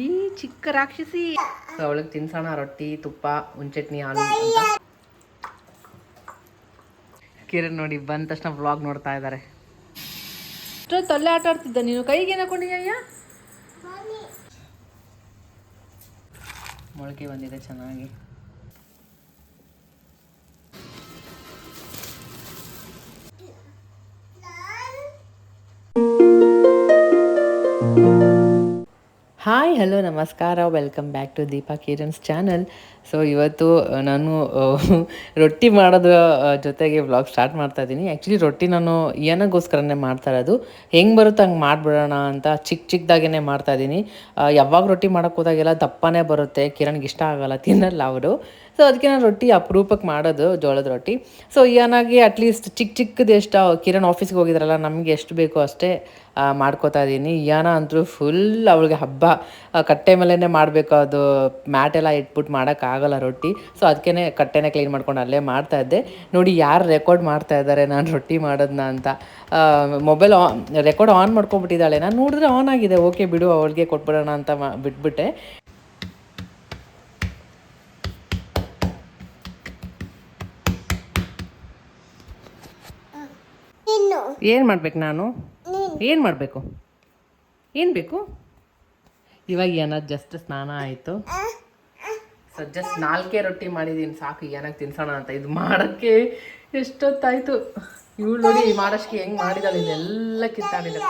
ಈ ಚಿಕ್ಕ ರಾಕ್ಷಸಿ. ಅವಳಿಗೆ ತಿನ್ಸೋಣ ರೊಟ್ಟಿ ತುಪ್ಪ ಚಟ್ನಿ ಹಾಲು ಅಂತ. ಕಿರಣ್ ನೋಡಿ ಬಂದ ತಕ್ಷಣ ವ್ಲಾಗ್ ನೋಡ್ತಾ ಇದ್ದಾರೆ ಅಷ್ಟೊತ್ತು ತಲ್ಲೆ ಆಟ ಆಡ್ತಿದ್ದ ನೀನು? ಕೈಗೆ ಏನು ಅಯ್ಯ? ಮೊಳಕೆ ಬಂದಿದೆ ಚೆನ್ನಾಗಿ. ಹಾಯ್, ಹಲೋ, ನಮಸ್ಕಾರ. Welcome back to Deepa Kiran's channel so ಇವತ್ತು ನಾನು ರೊಟ್ಟಿ ಮಾಡೋದ್ರ ಜೊತೆಗೆ ವ್ಲಾಗ್ ಸ್ಟಾರ್ಟ್ ಮಾಡ್ತಾ ಇದ್ದೀನಿ ಆ್ಯಕ್ಚುಲಿ ರೊಟ್ಟಿ ನಾನು ಏನಕ್ಕೋಸ್ಕರನೇ ಮಾಡ್ತಾ ಇರೋದು. ಹೆಂಗೆ ಬರುತ್ತೋ ಹಂಗೆ ಮಾಡಿಬಿಡೋಣ ಅಂತ ಚಿಕ್ಕ ಚಿಕ್ಕದಾಗೇ ಮಾಡ್ತಾ ಇದ್ದೀನಿ ಯಾವಾಗ ರೊಟ್ಟಿ ಮಾಡೋಕ್ಕೆ ಹೋದಾಗೆಲ್ಲ ದಪ್ಪನೇ ಬರುತ್ತೆ. ಕಿರಣ್ಗೆ ಇಷ್ಟ ಆಗೋಲ್ಲ, ತಿನ್ನಲ್ಲ ಅವರು. ಸೊ ಅದಕ್ಕೆ ನಾನು ರೊಟ್ಟಿ ಅಪರೂಪಕ್ಕೆ ಮಾಡೋದು, ಜೋಳದ ರೊಟ್ಟಿ. ಸೊ ಏನಾಗಿ ಅಟ್ಲೀಸ್ಟ್ ಚಿಕ್ಕ ಚಿಕ್ಕದು ಎಷ್ಟು ಕಿರಣ್ ಆಫೀಸ್ಗೆ ಹೋಗಿದ್ರಲ್ಲ, ನಮಗೆ ಎಷ್ಟು ಬೇಕೋ ಅಷ್ಟೇ ಮಾಡ್ಕೋತಾ ಇದ್ದೀನಿ ಯಾನ ಅಂತೂ ಫುಲ್ ಅವಳಿಗೆ ಹಬ್ಬ. ಕಟ್ಟೆ ಮೇಲೇ ಮಾಡಬೇಕು ಅದು ಮ್ಯಾಟ್ ಎಲ್ಲ ಇಟ್ಬಿಟ್ಟು ಮಾಡೋಕ್ಕಾಗಲ್ಲ ರೊಟ್ಟಿ. ಸೊ ಅದಕ್ಕೆ ಕಟ್ಟೆನೇ ಕ್ಲೀನ್ ಮಾಡ್ಕೊಂಡು ಅಲ್ಲೇ ಮಾಡ್ತಾ ಇದ್ದೆ. ನೋಡಿ ಯಾರು ರೆಕಾರ್ಡ್ ಮಾಡ್ತಾ ಇದ್ದಾರೆ ನಾನು ರೊಟ್ಟಿ ಮಾಡೋದನ್ನ ಅಂತ. ಮೊಬೈಲ್ ಆನ್ ರೆಕಾರ್ಡ್ ಆನ್ ಮಾಡ್ಕೊಂಡ್ಬಿಟ್ಟಿದ್ದಾಳೆ. ನಾನು ನೋಡಿದ್ರೆ ಆನ್ ಆಗಿದೆ. ಓಕೆ ಬಿಡು ಅವಳಿಗೆ ಕೊಟ್ಬಿಡೋಣ ಅಂತ ಮಾ ಬಿಟ್ಬಿಟ್ಟೆ. ಏನು ಮಾಡ್ಬೇಕು ನಾನು. ಏನು ಮಾಡಬೇಕು? ಏನು ಬೇಕು? ಇವಾಗ ಏನಾದ್ರು ಜಸ್ಟ್ ಸ್ನಾನ ಆಯಿತು. ಸೊ ಜಸ್ಟ್ ನಾಲ್ಕೇ ರೊಟ್ಟಿ ಮಾಡಿದ್ದೀನಿ ಸಾಕು, ಏನಾಗ ತಿನ್ಸೋಣ ಅಂತ. ಇದು ಮಾಡೋಕ್ಕೆ ಎಷ್ಟೊತ್ತಾಯ್ತು. ಇವಳು ನೋಡಿ ಮಾಡೋಷ್ಟು ಹೆಂಗೆ ಮಾಡಿದಾಳೆ, ಇದೆಲ್ಲ ಕಿತ್ತಾಡಿದ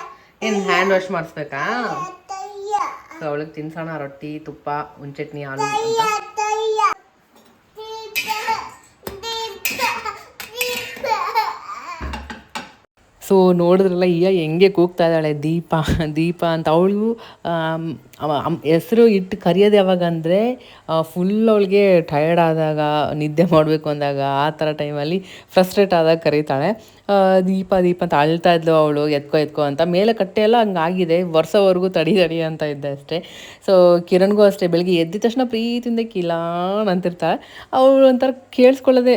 ಏನು ಹ್ಯಾಂಡ್ ವಾಶ್ ಮಾಡಿಸ್ಬೇಕಾ? ಸೊ ಅವಳಿಗೆ ತಿನ್ಸೋಣ, ರೊಟ್ಟಿ, ತುಪ್ಪ ಚಟ್ನಿ ಹಾಲು ಅಂತ. ಸೊ ನೋಡಿದ್ರಲ್ಲ, ಈಗ ಹೆಂಗೆ ಕೂಗ್ತಾ ಇದ್ದಾಳೆ ದೀಪ ದೀಪ ಅಂತ. ಅವಳು ಹೆಸರು ಇಟ್ಟು ಕರೆಯೋದು ಯಾವಾಗ ಅಂದರೆ ಫುಲ್ ಅವಳಿಗೆ ಟಯರ್ಡ್ ಆದಾಗ, ನಿದ್ದೆ ಮಾಡಬೇಕು ಅಂದಾಗ, ಆ ಥರ ಟೈಮಲ್ಲಿ ಫ್ರಸ್ಟ್ರೇಟ್ ಆದಾಗ ಕರೀತಾಳೆ. ದೀಪ ದೀಪ ಅಂತ ಅಳ್ತಾ ಇದ್ಲು ಅವಳು, ಎತ್ಕೋ ಎತ್ಕೋ ಅಂತ. ಮೇಲೆ ಕಟ್ಟೆ ಎಲ್ಲ ಹಂಗಾಗಿದೆ, ವರ್ಷವರೆಗೂ ತಡಿ ತಡಿ ಅಂತ ಇದ್ದೆ ಅಷ್ಟೇ. ಸೊ ಕಿರಣ್ಗೂ ಅಷ್ಟೇ, ಬೆಳಿಗ್ಗೆ ಎದ್ದ ತಕ್ಷಣ ಪ್ರೀತಿಯಿಂದ ಕಿಲಾನ್ ಅಂತಿರ್ತಾಳೆ ಅವಳು ಒಂಥರ ಕೇಳಿಸ್ಕೊಳ್ಳೋದೆ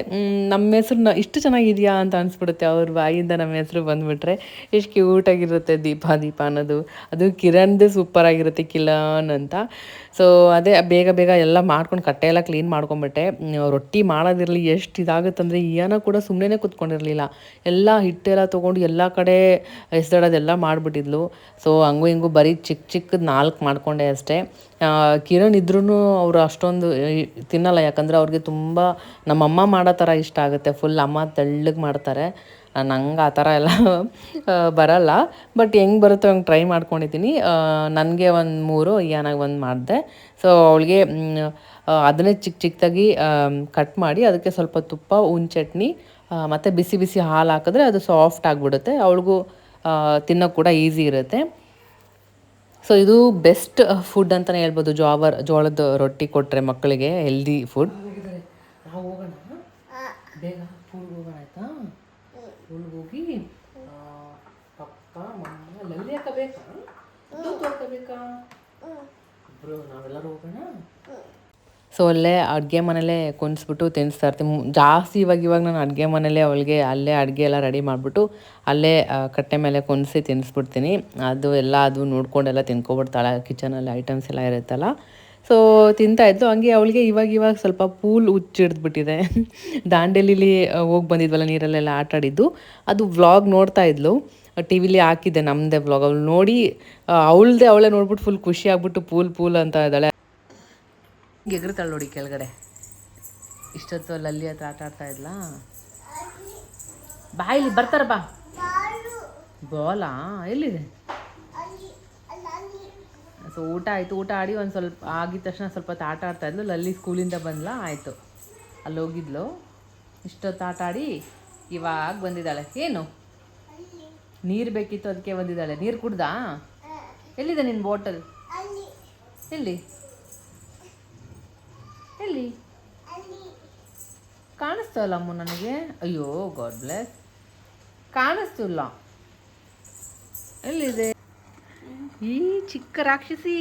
ನಮ್ಮ ಹೆಸ್ರನ್ನ ಇಷ್ಟು ಚೆನ್ನಾಗಿದೆಯಾ? ಅಂತ ಅನಿಸ್ಬಿಡುತ್ತೆ. ಅವ್ರ ಬಾಯಿಂದ ನಮ್ಮ ಹೆಸರು ಬಂದುಬಿಟ್ರೆ ಎಷ್ಟು ಕ್ಯೂಟಾಗಿರುತ್ತೆ ದೀಪ ದೀಪ ಅನ್ನೋದು. ಅದು ಕಿರಣ್ದು ಸೂಪರ್ ಆಗಿರುತ್ತೆ ಕಿಲಾನ್ ಅಂತ. ಸೊ ಅದೇ ಬೇಗ ಬೇಗ ಎಲ್ಲ ಮಾಡ್ಕೊಂಡು ಕಟ್ಟೆ ಎಲ್ಲ ಕ್ಲೀನ್ ಮಾಡ್ಕೊಂಬಿಟ್ಟೆ ರೊಟ್ಟಿ ಮಾಡೋದಿರಲಿ, ಎಷ್ಟು ಇದಾಗುತ್ತಂದರೆ ಏನೋ ಕೂಡ ಸುಮ್ಮನೆ ಕೂತ್ಕೊಂಡಿರಲಿಲ್ಲ. ಎಲ್ಲ ಹಿಟ್ಟೆಲ್ಲ ತೊಗೊಂಡು ಎಲ್ಲ ಕಡೆ ಎಸ್ದಾಡೋದೆಲ್ಲ ಮಾಡಿಬಿಟ್ಟಿದ್ಲು. ಸೊ ಹಂಗೂ ಹಿಂಗೂ ಬರೀ ಚಿಕ್ಕ ಚಿಕ್ಕದು ನಾಲ್ಕು ಮಾಡಿಕೊಂಡೆ ಅಷ್ಟೇ. ಕಿರಣ್ ಇದ್ರೂ ಅವರು ಅಷ್ಟೊಂದು ತಿನ್ನಲ್ಲ, ಯಾಕಂದರೆ ಅವ್ರಿಗೆ ತುಂಬ ನಮ್ಮಮ್ಮ ಮಾಡೋ ಥರ ಇಷ್ಟ ಆಗುತ್ತೆ. ಫುಲ್ ಅಮ್ಮ ತೆಳ್ಳಗೆ ಮಾಡ್ತಾರೆ. ನಂಗೆ ಆ ಥರ ಎಲ್ಲ ಬರಲ್ಲ. ಬಟ್ ಹೆಂಗೆ ಬರುತ್ತೋ ಹಂಗೆ ಟ್ರೈ ಮಾಡ್ಕೊಂಡಿದ್ದೀನಿ. ನನಗೆ ಒಂದು ಮೂರು ಏನಾಗ ಒಂದು ಮಾಡಿದೆ. ಸೊ ಅವಳಿಗೆ ಅದನ್ನೇ ಚಿಕ್ಕ ಚಿಕ್ಕದಾಗಿ ಕಟ್ ಮಾಡಿ, ಅದಕ್ಕೆ ಸ್ವಲ್ಪ ತುಪ್ಪ, ಉನ್ ಚಟ್ನಿ ಮತ್ತು ಬಿಸಿ ಬಿಸಿ ಹಾಲು ಹಾಕಿದ್ರೆ ಅದು ಸಾಫ್ಟ್ ಆಗಿಬಿಡುತ್ತೆ. ಅವಳಿಗೂ ತಿನ್ನೋಕೆ ಕೂಡ ಈಸಿ ಇರುತ್ತೆ. ಸೊ ಇದು ಬೆಸ್ಟ್ ಫುಡ್ ಅಂತಲೇ ಹೇಳ್ಬೋದು. ಜೋವರ್, ಜೋಳದ ರೊಟ್ಟಿ ಕೊಟ್ಟರೆ ಮಕ್ಕಳಿಗೆ ಹೆಲ್ದಿ ಫುಡ್ ಬೇಗ ಪೂಲ್ಗೆ ಹೋಗೋಣ ಆಯ್ತಾ ಪೂಲ್ಗೆ ಹೋಗಿ ಮಮ್ಮ, ಲಲ್ಲಿ ನಾವೆಲ್ಲರೂ ಹೋಗೋಣ? ಸೊ, ಅಲ್ಲೇ ಅಡುಗೆ ಮನೇಲೇ ಕುಣಿಸ್ಬಿಟ್ಟು ತಿನ್ನಿಸ್ತಾ ಇರ್ತೀನಿ. ಜಾಸ್ತಿ ಇವಾಗ ಇವಾಗ ನಾನು ಅಡುಗೆ ಮನೇಲೇ ಅವಳಿಗೆ, ಅಲ್ಲೇ ಅಡುಗೆ ಎಲ್ಲ ರೆಡಿ ಮಾಡಿಬಿಟ್ಟು ಅಲ್ಲೇ ಕಟ್ಟೆ ಮೇಲೆ ಕುಣಿಸಿ ತಿನ್ನಿಸ್ಬಿಡ್ತೀನಿ ಅದು ಎಲ್ಲ ಅದು ನೋಡ್ಕೊಂಡೆಲ್ಲ ತಿನ್ಕೊಬಿಡ್ತಾಳೆ. ಕಿಚನಲ್ಲಿ ಐಟಮ್ಸ್ ಎಲ್ಲ ಇರುತ್ತಲ್ಲ ಸೊ ತಿಂತಾಯಿದ್ಲು ಹಂಗೆ ಅವಳಿಗೆ ಇವಾಗ ಇವಾಗ ಸ್ವಲ್ಪ ಪೂಲ್ ಹುಚ್ಚಿಡ್ದ್ಬಿಟ್ಟಿದೆ ದಾಂಡೇಲಿಲಿ ಹೋಗಿ ಬಂದಿದ್ವಲ್ಲ ನೀರಲ್ಲೆಲ್ಲ ಆಟ ಆಡಿದ್ದು. ಅದು ವ್ಲಾಗ್ ನೋಡ್ತಾ ಇದ್ಲು. ಟಿ ವಿಲಿ ಹಾಕಿದ್ದೆ ನಮ್ಮದೇ ವ್ಲಾಗ್. ಅವಳು ನೋಡಿ ಅವಳದೇ ಅವಳೇ ನೋಡ್ಬಿಟ್ಟು ಫುಲ್ ಖುಷಿ ಆಗ್ಬಿಟ್ಟು ಪೂಲ್ ಪೂಲ್ ಅಂತ ಇದ್ದಾಳೆ. ಎಗರ್ತಾಳೆ ನೋಡಿ ಕೆಳಗಡೆ. ಇಷ್ಟೊತ್ತು ಅಲ್ಲಿ ಅಲ್ಲಿ ಹತ್ರ ಆಟ ಆಡ್ತಾ ಇದ್ಲಾ? ಬಾ ಇಲ್ಲಿ, ಬರ್ತಾರ ಬಾ. ಬಾಲಾ? ಎಲ್ಲಿದೆ? ಸೊ ಊಟ ಆಯಿತು, ಊಟ ಆಡಿ ಒಂದು ಸ್ವಲ್ಪ ಆಗಿದ ತಕ್ಷಣ ಸ್ವಲ್ಪ ಹೊತ್ತು ಆಟ ಆಡ್ತಾ ಇದ್ಲು. ಲಲ್ಲಿ ಸ್ಕೂಲಿಂದ ಬಂದ್ಲಾ, ಆಯಿತು. ಅಲ್ಲಿ ಹೋಗಿದ್ಲು ಇಷ್ಟೊತ್ತು ಆಟ ಆಡಿ ಇವಾಗ ಬಂದಿದ್ದಾಳೆ. ಏನು? ನೀರು ಬೇಕಿತ್ತು ಅದಕ್ಕೆ ಬಂದಿದ್ದಾಳೆ. ನೀರು ಕುಡ್ದಾ? ಎಲ್ಲಿದೆ ನಿನ್ನ ಬಾಟಲ್? ಎಲ್ಲಿ? ಎಲ್ಲಿ? ಕಾಣಿಸ್ತಲ್ಲ ಅಮ್ಮ ನನಗೆ. ಅಯ್ಯೋ, ಗಾಡ್ ಬ್ಲೆಸ್. ಕಾಣಿಸ್ತಿಲ್ಲ. ಎಲ್ಲಿದೆ? ಈ ಚಿಕ್ಕ ರಾಕ್ಷಸಿ.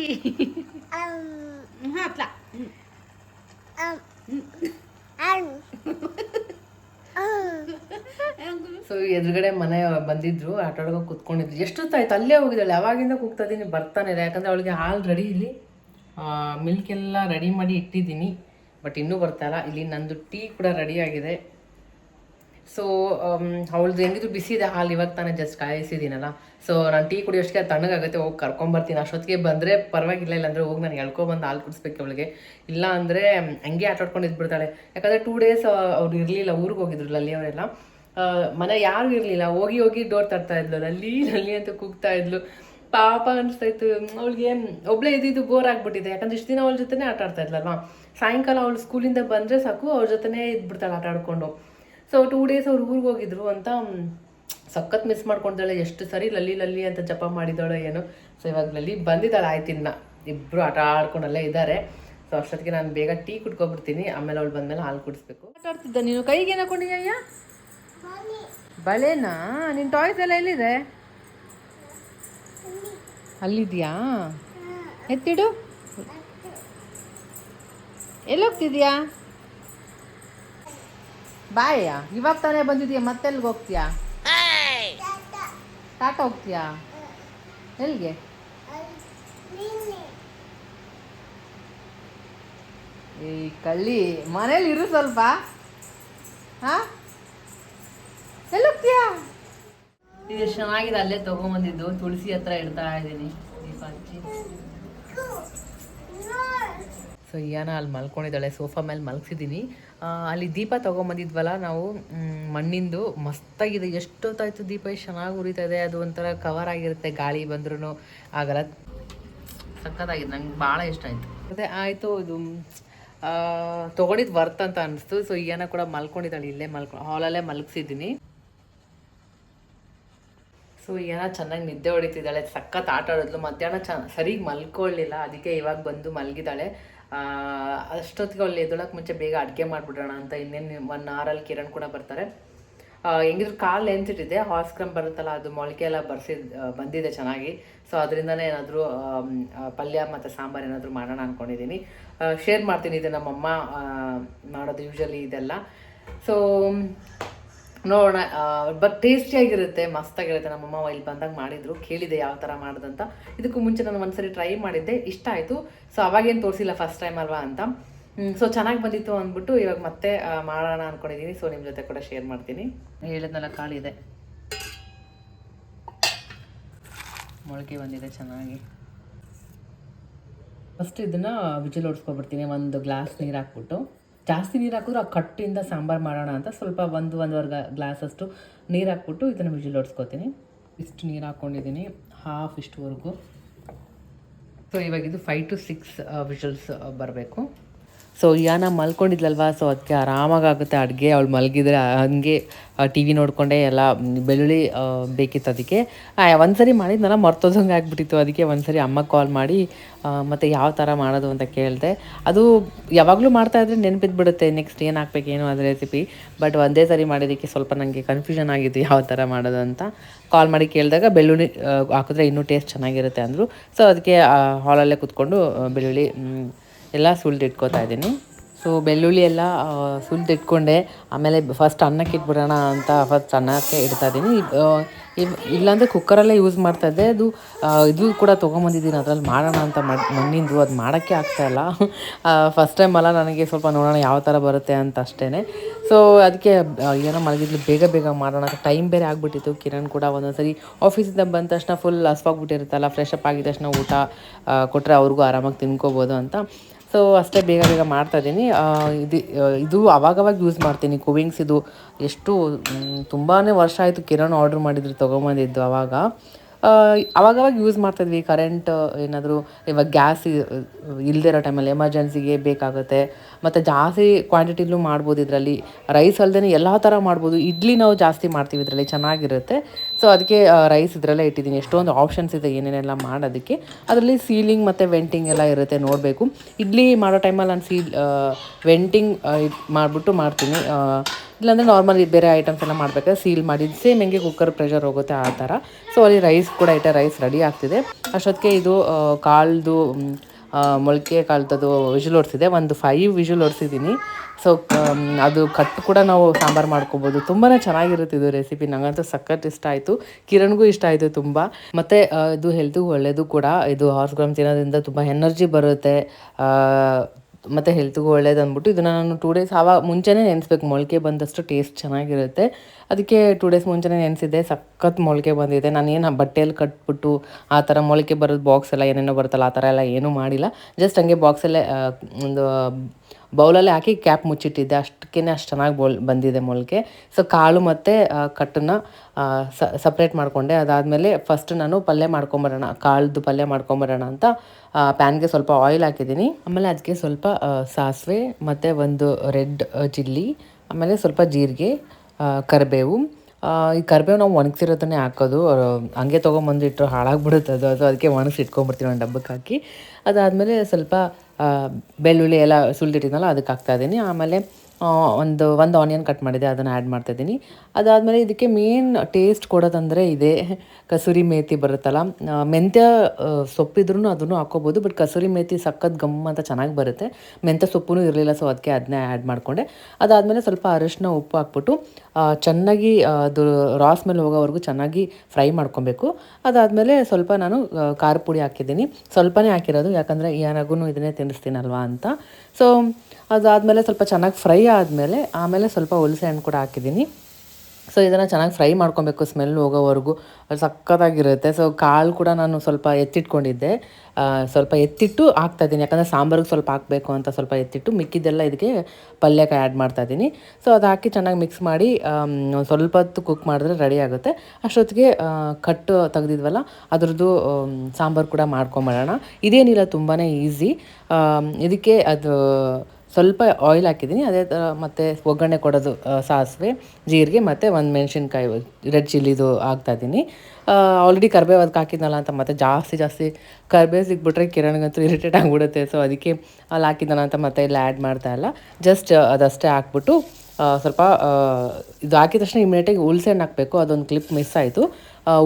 ಸೊ ಎದುರುಗಡೆ ಮನೆ ಬಂದಿದ್ರು ಆಟ ಆಡೋಕೆ ಕುತ್ಕೊಂಡಿದ್ರು. ಎಷ್ಟೊತ್ತಾಯ್ತು? ಅಲ್ಲೇ ಹೋಗಿದ್ದಾಳೆ. ಯಾವಾಗಿಂದ ಕೂಗ್ತಾ ಇದ್ದೀನಿ ಬರ್ತಾನೆ ಇಲ್ಲ. ಯಾಕಂದ್ರೆ ಅವಳಿಗೆ ಹಾಲು ರೆಡಿ ಇಲ್ಲಿ. ಮಿಲ್ಕ್ ಎಲ್ಲ ರೆಡಿ ಮಾಡಿ ಇಟ್ಟಿದ್ದೀನಿ. ಬಟ್ ಇನ್ನೂ ಇಲ್ಲ. ಇಲ್ಲಿ ನಂದು ಟೀ ಕೂಡ ರೆಡಿ ಆಗಿದೆ. ಸೊ ಅವಳದು ಹೆಂಗಿದ್ರು ಬಿಸಿ ಇದೆ. ಹಾಲು ಇವಾಗ ತಾನೇ ಜಸ್ಟ್ ಕಾಯಿಸಿದ್ದೀನಲ್ಲ ಸೊ ನಾನು ಟೀ ಕುಡಿಯೋಷ್ಟಕ್ಕೆ ತಣ್ಣಗಾಗುತ್ತೆ ಹೋಗಿ ಕರ್ಕೊಂಬರ್ತೀನಿ ಅಷ್ಟೊತ್ತಿಗೆ ಬಂದರೆ ಪರವಾಗಿಲ್ಲ. ಇಲ್ಲ ಅಂದರೆ ಹೋಗಿ ನಾನು ಎಳ್ಕೊಬಂದು ಹಾಲು ಕುಡಿಸ್ಬೇಕು ಅವಳಿಗೆ. ಇಲ್ಲ ಅಂದರೆ ಹಂಗೆ ಆಟಾಡ್ಕೊಂಡು ಇದ್ಬಿಡ್ತಾಳೆ. ಯಾಕಂದರೆ ಟೂ ಡೇಸ್ ಅವ್ರು ಇರಲಿಲ್ಲ. ಊರಿಗೆ ಹೋಗಿದ್ರು ಲಲ್ಲಿ ಅವರೆಲ್ಲ. ಮನೆ ಯಾರು ಇರಲಿಲ್ಲ. ಹೋಗಿ ಹೋಗಿ ಡೋರ್ ತರ್ತಾ ಇದ್ಲು. ಲಲ್ಲಿ ಲಲ್ಲಿ ಅಂತ ಕೂಗ್ತಾ ಇದ್ಲು. ಪಾಪ ಅನಿಸ್ತಾ ಇತ್ತು. ಅವಳಿಗೆ ಒಬ್ಬಳೇ ಇದ್ದಿದ್ದು ಬೋರ್ ಆಗಿಬಿಟ್ಟಿದೆ. ಯಾಕಂದ್ರೆ ಇಷ್ಟು ದಿನ ಅವಳ ಜೊತೆನೇ ಆಟ ಆಡ್ತಾ ಇದ್ಲಲ್ವಾ. ಸಾಯಂಕಾಲ ಅವಳು ಸ್ಕೂಲಿಂದ ಬಂದರೆ ಸಾಕು. ಅವ್ರ ಜೊತೆನೇ ಇದ್ಬಿಡ್ತಾಳೆ ಆಟ ಆಡ್ಕೊಂಡು. ಸೊ ಟೂ ಡೇಸ್ ಅವ್ರು ಊರಿಗೆ ಹೋಗಿದ್ರು ಅಂತ ಸಖತ್ ಮಿಸ್ ಮಾಡ್ಕೊಂಡಿದ್ದಾಳೆ ಎಷ್ಟು ಸರಿ ಲಲ್ಲಿ ಲಲ್ಲಿ ಅಂತ ಜಪ ಮಾಡಿದ್ದಾಳೆ ಏನೋ. ಸೊ ಇವಾಗ ಲಲ್ಲಿ ಬಂದಿದ್ದಾಳೆ ಇನ್ನ. ಇಬ್ಬರು ಆಟ ಆಡ್ಕೊಂಡಲ್ಲೇ ಇದ್ದಾರೆ ಸೊ ಅಷ್ಟೊತ್ತಿಗೆ ನಾನು ಬೇಗ ಟೀ ಕುಡ್ಕೊಬಿಡ್ತೀನಿ. ಆಮೇಲೆ ಅವಳು ಬಂದಮೇಲೆ ಹಾಲು ಕುಡಿಸ್ಬೇಕು. ಆಟ ಆಡ್ತಿದ್ದ ನೀನು? ಕೈಗೆ ಅಯ್ಯ? ಬಳೆನಾ ನಿನ್ನ ಟಾಯ್ಸ್ ಎಲ್ಲ ಎಲ್ಲಿದೆ? ಅಲ್ಲಿದ್ಯಾ? ಎತ್ತಿಡು? ಎಲ್ಲೋಗ್ತಿದ್ಯಾ ಬಾಯ ಇವಾಗ ತಾನೇ ಬಂದಿದ್ಯಾ? ಮತ್ತೆಲ್ಗೆ ಹೋಗ್ತೀಯಾ? ಟಾಟಾ ಹೋಗ್ತೀಯಾ? ಎಲ್ಲಿಗೆ ಈ ಕಳ್ಳಿ ಮನೇಲಿ ಇರು ಸ್ವಲ್ಪ. ಹಾ? ಎಲ್ಲೋಗ್ತೀಯಾ? ಇದು ಚೆನ್ನಾಗಿದೆ ಅಲ್ಲೇ ತಗೊಂಬಂದಿದ್ದು ತುಳಸಿ ಹತ್ರ ಇಡ್ತಾ ಇದ್ದೀನಿ. ದೀಪ ಹಚ್ಚಿ ಸೊ ಇಯಾನ ಅಲ್ಲಿ ಮಲ್ಕೊಂಡಿದ್ದಾಳೆ, ಸೋಫಾ ಮೇಲೆ ಮಲಗಿಸಿದ್ದೀನಿ ಅಲ್ಲಿ ದೀಪ ತೊಗೊಂಬಂದಿದ್ವಲ್ಲ ನಾವು ಮಣ್ಣಿಂದು ಮಸ್ತಾಗಿದೆ. ಎಷ್ಟೊತ್ತಾಯ್ತು ದೀಪ, ಎಷ್ಟು ಚೆನ್ನಾಗಿ ಉರಿತಾ ಇದೆ ಅದು ಒಂಥರ ಕವರ್ ಆಗಿರುತ್ತೆ, ಗಾಳಿ ಬಂದ್ರೂ ಆಗಲ್ಲ. ಸಕ್ಕತ್ತಾಗಿದೆ ನಂಗೆ ಭಾಳ ಇಷ್ಟ ಆಯಿತು. ಅದೇ ಆಯಿತು, ಇದು ತೊಗೊಂಡಿದ್ದು ವರ್ತ್ ಅಂತ ಅನಿಸ್ತು. ಸೊ ಇಯಾನ ಕೂಡ ಮಲ್ಕೊಂಡಿದ್ದಾಳೆ, ಇಲ್ಲೇ ಮಲ್ಕೊ, ಹಾಲಲ್ಲೇ ಮಲಗಿಸಿದ್ದೀನಿ ಸೊ ಏನೋ ಚೆನ್ನಾಗಿ ನಿದ್ದೆ ಹೊಡಿತಿದ್ದಾಳೆ, ಸಖತ್ ಆಟ ಆಡಿದ್ಲು. ಮಧ್ಯಾಹ್ನ ಚ, ಸರಿಗೆ ಮಲ್ಕೊಳ್ಳಿಲ್ಲ ಅದಕ್ಕೆ ಇವಾಗ ಬಂದು ಮಲಗಿದ್ದಾಳೆ. ಅಷ್ಟೊತ್ತಿಗೆ ಅಲ್ಲಿ ಎದ್ದೊಳಕ್ಕೆ ಮುಂಚೆ ಬೇಗ ಅಡುಗೆ ಮಾಡಿಬಿಡೋಣ ಅಂತ ಇನ್ನೇನು ಒನ್ ಅವರಲ್ಲಿ ಕಿರಣ್ ಕೂಡ ಬರ್ತಾರೆ. ಹೆಂಗಿದ್ರು ಕಾಲು ನೆನ್ಸಿಟ್ಟಿದೆ ಹಾಸ್ಕ್ರಮ್ ಬರುತ್ತಲ್ಲ, ಅದು ಮೊಳಕೆ ಎಲ್ಲ ಬರ್ಸಿದ್ ಬಂದಿದೆ ಚೆನ್ನಾಗಿ. ಸೊ ಅದರಿಂದನೇ ಏನಾದರೂ ಪಲ್ಯ ಮತ್ತು ಸಾಂಬಾರು ಏನಾದರೂ ಮಾಡೋಣ ಅಂದ್ಕೊಂಡಿದ್ದೀನಿ ಶೇರ್ ಮಾಡ್ತೀನಿ ಇದು ನಮ್ಮಮ್ಮ ಮಾಡೋದು ಯೂಶಲಿ ಇದೆಲ್ಲ. ಸೊ ನೋಡೋಣ ಬಟ್ ಟೇಸ್ಟಿಯಾಗಿರುತ್ತೆ ಮಸ್ತಾಗಿರುತ್ತೆ. ನಮ್ಮಮ್ಮ ಇಲ್ಲಿ ಬಂದಾಗ ಮಾಡಿದ್ರು, ಕೇಳಿದೆ ಯಾವ ಥರ ಮಾಡ್ದಂತ. ಇದಕ್ಕೂ ಮುಂಚೆ ನಾನು ಒಂದ್ಸರಿ ಟ್ರೈ ಮಾಡಿದ್ದೆ, ಇಷ್ಟ ಆಯಿತು. ಸೊ ಅವಾಗೇನು ತೋರಿಸಿಲ್ಲ ಫಸ್ಟ್ ಟೈಮ್ ಅಲ್ವಾ ಅಂತ. ಸೊ ಚೆನ್ನಾಗಿ ಬಂದಿತ್ತು ಅಂದ್ಬಿಟ್ಟು ಇವಾಗ ಮತ್ತೆ ಮಾಡೋಣ ಅಂದ್ಕೊಂಡಿದ್ದೀನಿ ಸೊ ನಿಮ್ಮ ಜೊತೆ ಕೂಡ ಶೇರ್ ಮಾಡ್ತೀನಿ. ಹೇಳಿದ್ನಲ್ಲ ಕಾಳಿದೆ ಮೊಳಕೆ ಬಂದಿದೆ, ಚೆನ್ನಾಗಿ. ಫಸ್ಟ್ ಇದನ್ನ ವಿಜಿಲ್ ಓಡಿಸ್ಕೊಬಿಡ್ತೀನಿ ಒಂದು ಗ್ಲಾಸ್ ನೀರು ಹಾಕ್ಬಿಟ್ಟು. ಜಾಸ್ತಿ ನೀರು ಹಾಕಿದ್ರು ಆ ಕಟ್ಟಿಂದ ಸಾಂಬಾರು ಮಾಡೋಣ ಅಂತ ಸ್ವಲ್ಪ ಒಂದು, ಒಂದುವರೆ ಗ್ಲಾಸಷ್ಟು ನೀರು ಹಾಕ್ಬಿಟ್ಟು ಇದನ್ನು ವಿಜಿಲ್ ಹೊಡ್ಸ್ಕೊತೀನಿ ಇಷ್ಟು ನೀರು ಹಾಕ್ಕೊಂಡಿದ್ದೀನಿ ಹಾಫ್ ಇಷ್ಟುವರೆಗೂ. ಸೊ ಇವಾಗ ಇದು ಫೈವ್ ಟು ಸಿಕ್ಸ್ ವಿಷಲ್ಸ್ ಬರಬೇಕು. ಸೊ ಯಾನ ಮಲ್ಕೊಂಡಿದ್ಲಲ್ವಾ? ಸೊ ಅದಕ್ಕೆ ಆರಾಮಾಗುತ್ತೆ ಅಡುಗೆ ಅವಳು ಮಲಗಿದ್ರೆ ಹಂಗೆ ಟಿ ವಿ ನೋಡಿಕೊಂಡೆ ಎಲ್ಲ ಬೆಳ್ಳುಳ್ಳಿ ಬೇಕಿತ್ತು ಅದಕ್ಕೆ. ಒಂದ್ಸರಿ ಮಾಡಿದ್ನಲ್ಲ, ಮರ್ತೋದಂಗೆ ಆಗಿಬಿಟ್ಟಿತ್ತು. ಅದಕ್ಕೆ ಒಂದ್ಸರಿ ಅಮ್ಮ ಕಾಲ್ ಮಾಡಿ ಮತ್ತು ಯಾವ ಥರ ಮಾಡೋದು ಅಂತ ಕೇಳಿದೆ. ಅದು ಯಾವಾಗಲೂ ಮಾಡ್ತಾ ಇದ್ರೆ ನೆನಪಿದ್ಬಿಡುತ್ತೆ ನೆಕ್ಸ್ಟ್ ಏನು ಹಾಕ್ಬೇಕು, ಏನು ಅದು ರೆಸಿಪಿ ಬಟ್ ಒಂದೇ ಸರಿ ಮಾಡಿದ್ದಕ್ಕೆ ಸ್ವಲ್ಪ ನನಗೆ ಕನ್ಫ್ಯೂಷನ್ ಆಗಿತ್ತು, ಯಾವ ಥರ ಮಾಡೋದು ಅಂತ. ಕಾಲ್ ಮಾಡಿ ಕೇಳಿದಾಗ ಬೆಳ್ಳುಳ್ಳಿ ಹಾಕಿದ್ರೆ ಇನ್ನೂ ಟೇಸ್ಟ್ ಚೆನ್ನಾಗಿರುತ್ತೆ ಅಂದರು. ಸೊ ಅದಕ್ಕೆ ಹಾಲಲ್ಲೇ ಕೂತ್ಕೊಂಡು ಬೆಳ್ಳುಳ್ಳಿ ಎಲ್ಲ ಸುಲಿದಿಟ್ಕೋತಾ ಇದ್ದೀನಿ. ಸೊ ಬೆಳ್ಳುಳ್ಳಿ ಎಲ್ಲ ಸುಲಿದಿಟ್ಕೊಂಡೆ. ಆಮೇಲೆ ಫಸ್ಟ್ ಅನ್ನಕ್ಕೆ ಇಟ್ಬಿಡೋಣ ಅಂತ ಫಸ್ಟ್ ಅನ್ನಕ್ಕೆ ಇಡ್ತಾ ಇದ್ದೀನಿ. ಇಲ್ಲಾಂದರೆ ಕುಕ್ಕರಲ್ಲೇ ಯೂಸ್ ಮಾಡ್ತಾ ಇದ್ದೆ. ಅದು ಇದು ಕೂಡ ತೊಗೊಂಬಂದಿದ್ದೀನಿ. ಅದ್ರಲ್ಲಿ ಮಾಡೋಣ ಅಂತ ಮಾಡಿ, ಮಣ್ಣಿಂದು. ಅದು ಮಾಡೋಕ್ಕೆ ಆಗ್ತಾಯಿಲ್ಲ ಫಸ್ಟ್ ಟೈಮ್ ಅಲ್ಲ ನನಗೆ ಸ್ವಲ್ಪ ನೋಡೋಣ ಯಾವ ಥರ ಬರುತ್ತೆ ಅಂತ ಅಷ್ಟೇ ಸೊ ಅದಕ್ಕೆ ಏನೋ ಮಲಗಿದ್ಲು. ಬೇಗ ಬೇಗ ಮಾಡೋಣ. ಟೈಮ್ ಬೇರೆ ಆಗಿಬಿಟ್ಟಿತ್ತು. ಕಿರಣ್ ಕೂಡ ಒಂದೊಂದ್ಸರಿ ಆಫೀಸಿಂದ ಬಂದ ತಕ್ಷಣ ಫುಲ್ ಹಸ್ವಾಗ್ಬಿಟ್ಟಿರುತ್ತಲ್ಲ ಫ್ರೆಶ್ ಅಪ್ ಆಗಿದ ತಕ್ಷಣ ಊಟ ಕೊಟ್ಟರೆ ಅವ್ರಿಗೂ ಆರಾಮಾಗಿ ತಿನ್ಕೋಬೋದು ಅಂತ. ಸೊ ಅಷ್ಟೇ ಬೇಗ ಬೇಗ ಮಾಡ್ತಾ ಇದ್ದೀನಿ. ಇದು ಇದು ಅವಾಗವಾಗ ಯೂಸ್ ಮಾಡ್ತೀನಿ. ಕುವಿಂಗ್ಸ್ ಇದು ಎಷ್ಟು ತುಂಬಾ ವರ್ಷ ಆಯಿತು ಕಿರಣ್ ಆರ್ಡ್ರ್ ಮಾಡಿದ್ರು, ತೊಗೊಂಬಂದಿದ್ದು ಅವಾಗ. ಅವಾಗವಾಗ ಯೂಸ್ ಮಾಡ್ತಾಯಿದ್ವಿ ಕರೆಂಟ್ ಏನಾದರೂ ಇವಾಗ ಗ್ಯಾಸ್ ಇಲ್ಲದೆ ಇರೋ ಟೈಮಲ್ಲಿ ಎಮರ್ಜೆನ್ಸಿಗೆ ಬೇಕಾಗುತ್ತೆ. ಮತ್ತು ಜಾಸ್ತಿ ಕ್ವಾಂಟಿಟಿಲೂ ಮಾಡ್ಬೋದು ಇದರಲ್ಲಿ. ರೈಸ್ ಅಲ್ಲದೆ ಎಲ್ಲ ಥರ ಮಾಡ್ಬೋದು. ಇಡ್ಲಿ ನಾವು ಜಾಸ್ತಿ ಮಾಡ್ತೀವಿ ಇದರಲ್ಲಿ. ಚೆನ್ನಾಗಿರುತ್ತೆ. ಸೊ ಅದಕ್ಕೆ ರೈಸ್ ಇದರಲ್ಲೇ ಇಟ್ಟಿದ್ದೀನಿ. ಎಷ್ಟೊಂದು ಆಪ್ಷನ್ಸ್ ಇದೆ ಏನೇನೆಲ್ಲ ಮಾಡೋದಕ್ಕೆ. ಅದರಲ್ಲಿ ಸೀಲಿಂಗ್ ಮತ್ತು ವೆಂಟಿಂಗ್ ಎಲ್ಲ ಇರುತ್ತೆ, ನೋಡಬೇಕು. ಇಡ್ಲಿ ಮಾಡೋ ಟೈಮಲ್ಲಿ ನಾನು ಸೀಲ್ ವೆಂಟಿಂಗ್ ಮಾಡಿಬಿಟ್ಟು ಮಾಡ್ತೀನಿ. ಇಲ್ಲಾಂದರೆ ನಾರ್ಮಲ್ ಬೇರೆ ಐಟಮ್ಸ್ ಎಲ್ಲ ಮಾಡಬೇಕಾದ್ರೆ ಸೀಲ್ ಮಾಡಿ. ಸೇಮ್ ಹೆಂಗೆ ಕುಕ್ಕರ್ ಪ್ರೆಷರ್ ಹೋಗುತ್ತೆ ಆ ಥರ. ಸೊ ಅಲ್ಲಿ ರೈಸ್ ಕೂಡ ಇಟ್ಟೆ ರೈಸ್ ರೆಡಿ ಆಗ್ತಿದೆ. ಅಷ್ಟೊತ್ತಿಗೆ ಇದು ಕಾಳ್ದು ಮೊಳಕೆ ಕಾಳ್ತದ್ದು ವಿಷಲ್ ಹೊಡ್ಸಿದೆ ಒಂದು ಫೈವ್ ವಿಷಲ್ ಹೊಡ್ಸಿದ್ದೀನಿ ಸೊ ಅದು ಕಟ್ ಕೂಡ ನಾವು ಸಾಂಬಾರು ಮಾಡ್ಕೋಬೋದು. ತುಂಬಾ ಚೆನ್ನಾಗಿರುತ್ತೆ ಇದು ರೆಸಿಪಿ ನನಗಂತೂ ಸಖತ್ ಇಷ್ಟ ಆಯಿತು. ಕಿರಣ್ಗೂ ಇಷ್ಟ ಆಯಿತು ತುಂಬ. ಮತ್ತು ಇದು ಹೆಲ್ತಿಗೂ ಒಳ್ಳೆಯದು ಕೂಡ. ಇದು ಹಾರ್ಸ್ ಗ್ರಾಮ್ ತಿನ್ನೋದ್ರಿಂದ ತುಂಬ ಎನರ್ಜಿ ಬರುತ್ತೆ. ಮತ್ತು ಹೆಲ್ತ್ಗೂ ಒಳ್ಳೇದು ಅಂದ್ಬಿಟ್ಟು ಇದನ್ನು ನಾನು ಟೂ ಡೇಸ್ ಆವಾಗ ಮುಂಚೆನೇ ನೆನೆಸ್ಬೇಕು. ಮೊಳಕೆ ಬಂದಷ್ಟು ಟೇಸ್ಟ್ ಚೆನ್ನಾಗಿರುತ್ತೆ. ಅದಕ್ಕೆ ಟೂ ಡೇಸ್ ಮುಂಚೆನೇ ನೆನೆಸಿದ್ದೆ. ಸಖತ್ ಮೊಳಕೆ ಬಂದಿದೆ. ನಾನೇನು ಬಟ್ಟೆಯಲ್ಲಿ ಕಟ್ಬಿಟ್ಟು ಆ ಥರ ಮೊಳಕೆ ಬರೋದು ಬಾಕ್ಸ್ ಎಲ್ಲ ಏನೇನೋ ಬರುತ್ತಲ್ಲ ಆ ಥರ ಎಲ್ಲ ಏನೂ ಮಾಡಿಲ್ಲ. ಜಸ್ಟ್ ಹಂಗೆ ಬಾಕ್ಸಲ್ಲೇ ಒಂದು ಬೌಲಲ್ಲೇ ಹಾಕಿ ಕ್ಯಾಪ್ ಮುಚ್ಚಿಟ್ಟಿದ್ದೆ. ಅಷ್ಟಕ್ಕೇ ಅಷ್ಟು ಚೆನ್ನಾಗಿ ಬೋಲ್ ಬಂದಿದೆ ಮೊಳಕೆ. ಸೊ ಕಾಳು ಮತ್ತು ಕಟ್ಟನ್ನು ಸಪ್ರೇಟ್ ಮಾಡಿಕೊಂಡೆ. ಅದಾದಮೇಲೆ ಫಸ್ಟ್ ನಾನು ಪಲ್ಯ ಮಾಡ್ಕೊಂಬರೋಣ, ಕಾಳ್ದು ಪಲ್ಯ ಮಾಡ್ಕೊಂಬರೋಣ ಅಂತ ಪ್ಯಾನ್ಗೆ ಸ್ವಲ್ಪ ಆಯಿಲ್ ಹಾಕಿದ್ದೀನಿ. ಆಮೇಲೆ ಅದಕ್ಕೆ ಸ್ವಲ್ಪ ಸಾಸಿವೆ ಮತ್ತು ಒಂದು ರೆಡ್ ಚಿಲ್ಲಿ ಆಮೇಲೆ ಸ್ವಲ್ಪ ಜೀರಿಗೆ ಕರಿಬೇವು. ಈ ಕರಿಬೇವು ನಾವು ಒಣಗಿಸಿರೋದನ್ನೇ ಹಾಕೋದು. ಹಂಗೆ ತೊಗೊಂಬಂದಿಟ್ಟು ಹಾಳಾಗ್ಬಿಡುತ್ತೆ ಅದು. ಅದು ಅದಕ್ಕೆ ಒಣಗಿಸಿ ಒಂದು ಡಬ್ಬಕ್ಕೆ ಹಾಕಿ. ಅದಾದಮೇಲೆ ಸ್ವಲ್ಪ ಬೆಳ್ಳುಳ್ಳಿ ಎಲ್ಲ ಸುಲಿದಿಟ್ಟಿದ್ನಲ್ಲ ಅದಕ್ಕೆ ಹಾಕ್ತಾ ಇದ್ದೀನಿ. ಆಮೇಲೆ ಒಂದು ಒಂದು ಆನಿಯನ್ ಕಟ್ ಮಾಡಿದೆ, ಅದನ್ನು ಆ್ಯಡ್ ಮಾಡ್ತಾಯಿದ್ದೀನಿ ಅದಾದಮೇಲೆ ಇದಕ್ಕೆ ಮೇನ್ ಟೇಸ್ಟ್ ಕೊಡೋದಂದರೆ ಇದೆ, ಕಸೂರಿ ಮೇಥಿ ಬರುತ್ತಲ್ಲ. ಮೆಂತ್ಯ ಸೊಪ್ಪಿದ್ರೂ ಅದನ್ನು ಹಾಕ್ಕೋಬೋದು ಬಟ್ ಕಸೂರಿ ಮೇಥಿ ಸಖತ್ ಗಮ್ ಅಂತ ಚೆನ್ನಾಗಿ ಬರುತ್ತೆ. ಮೆಂತ್ಯ ಸೊಪ್ಪು ಇರಲಿಲ್ಲ ಸೊ ಅದಕ್ಕೆ ಅದನ್ನೇ ಆ್ಯಡ್ ಮಾಡಿಕೊಂಡೆ. ಅದಾದಮೇಲೆ ಸ್ವಲ್ಪ ಅರಿಶಿನ ಉಪ್ಪು ಹಾಕ್ಬಿಟ್ಟು ಚೆನ್ನಾಗಿ ಅದು ರಾಸ್ ಮೇಲೆ ಹೋಗೋವರೆಗೂ ಚೆನ್ನಾಗಿ ಫ್ರೈ ಮಾಡ್ಕೊಬೇಕು. ಅದಾದಮೇಲೆ ಸ್ವಲ್ಪ ನಾನು ಖಾರ ಪುಡಿ ಹಾಕಿದ್ದೀನಿ. ಸ್ವಲ್ಪನೇ ಹಾಕಿರೋದು, ಯಾಕಂದರೆ ಏನಾಗೂ ಇದನ್ನೇ ತಿನ್ನಿಸ್ತೀನಲ್ವಾ ಅಂತ. ಸೊ ಅದಾದಮೇಲೆ ಸ್ವಲ್ಪ ಚೆನ್ನಾಗಿ ಫ್ರೈ ಆದಮೇಲೆ ಆಮೇಲೆ ಸ್ವಲ್ಪ ಹುಲಸೆ ಹಣ್ಣು ಕೂಡ ಹಾಕಿದ್ದೀನಿ. ಸೊ ಇದನ್ನು ಚೆನ್ನಾಗಿ ಫ್ರೈ ಮಾಡ್ಕೊಬೇಕು ಸ್ಮೆಲ್ ಹೋಗೋವರೆಗೂ. ಅದು ಸಕ್ಕತ್ತಾಗಿರುತ್ತೆ ಸೊ ಕಾಳು ಕೂಡ ನಾನು ಸ್ವಲ್ಪ ಎತ್ತಿಟ್ಕೊಂಡಿದ್ದೆ. ಸ್ವಲ್ಪ ಎತ್ತಿಟ್ಟು ಹಾಕ್ತಾಯಿದ್ದೀನಿ ಯಾಕಂದರೆ ಸಾಂಬಾರಿಗೆ ಸ್ವಲ್ಪ ಹಾಕಬೇಕು ಅಂತ ಸ್ವಲ್ಪ ಎತ್ತಿಟ್ಟು ಮಿಕ್ಕಿದ್ದೆಲ್ಲ ಇದಕ್ಕೆ ಪಲ್ಯಕ್ಕೆ ಆ್ಯಡ್ ಮಾಡ್ತಾಯಿದ್ದೀನಿ ಸೊ ಅದು ಹಾಕಿ ಚೆನ್ನಾಗಿ ಮಿಕ್ಸ್ ಮಾಡಿ ಸ್ವಲ್ಪ ಹೊತ್ತು ಕುಕ್ ಮಾಡಿದ್ರೆ ರೆಡಿ ಆಗುತ್ತೆ. ಅಷ್ಟೊತ್ತಿಗೆ ಕಟ್ಟು ತೆಗೆದಿದ್ವಲ್ಲ, ಅದ್ರದ್ದು ಸಾಂಬಾರು ಕೂಡ ಮಾಡ್ಕೊಂಬರೋಣ. ಇದೇನಿಲ್ಲ ತುಂಬಾ ಈಸಿ ಇದಕ್ಕೆ ಅದು ಸ್ವಲ್ಪ ಆಯಿಲ್ ಹಾಕಿದ್ದೀನಿ. ಅದೇ ಥರ ಮತ್ತು ಒಗ್ಗರಣೆ ಕೊಡೋದು ಸಾಸಿವೆ, ಜೀರಿಗೆ ಮತ್ತು ಒಂದು ಮೆಣಸಿನ್ಕಾಯಿ ರೆಡ್ ಚಿಲ್ಲಿದು ಹಾಕ್ತಾಯಿದ್ದೀನಿ ಆಲ್ರೆಡಿ ಕರ್ಬೇವು ಅದಕ್ಕೆ ಹಾಕಿದ್ನಲ್ಲ ಅಂತ ಮತ್ತೆ ಜಾಸ್ತಿ ಜಾಸ್ತಿ ಕರ್ಬೇವು ಸಿಕ್ಬಿಟ್ರೆ ಕಿರಣ್ಗಂತೂ ಇರಿಟೇಟ್ ಆಗಿಬಿಡುತ್ತೆ. ಸೊ ಅದಕ್ಕೆ ಅಲ್ಲಿ ಹಾಕಿದ್ನಲ್ಲ ಅಂತ ಮತ್ತೆ ಇಲ್ಲ ಆ್ಯಡ್ ಮಾಡ್ತಾ ಇಲ್ಲ. ಜಸ್ಟ್ ಅದಷ್ಟೇ ಹಾಕ್ಬಿಟ್ಟು ಸ್ವಲ್ಪ ಇದು ಹಾಕಿದ ತಕ್ಷಣ ಇಮಿಡಿಯೇಟಾಗಿ ಹುಳ್ಸೆಹಣ್ಣು ಹಾಕಬೇಕು. ಅದೊಂದು ಕ್ಲಿಪ್ ಮಿಸ್ ಆಯಿತು.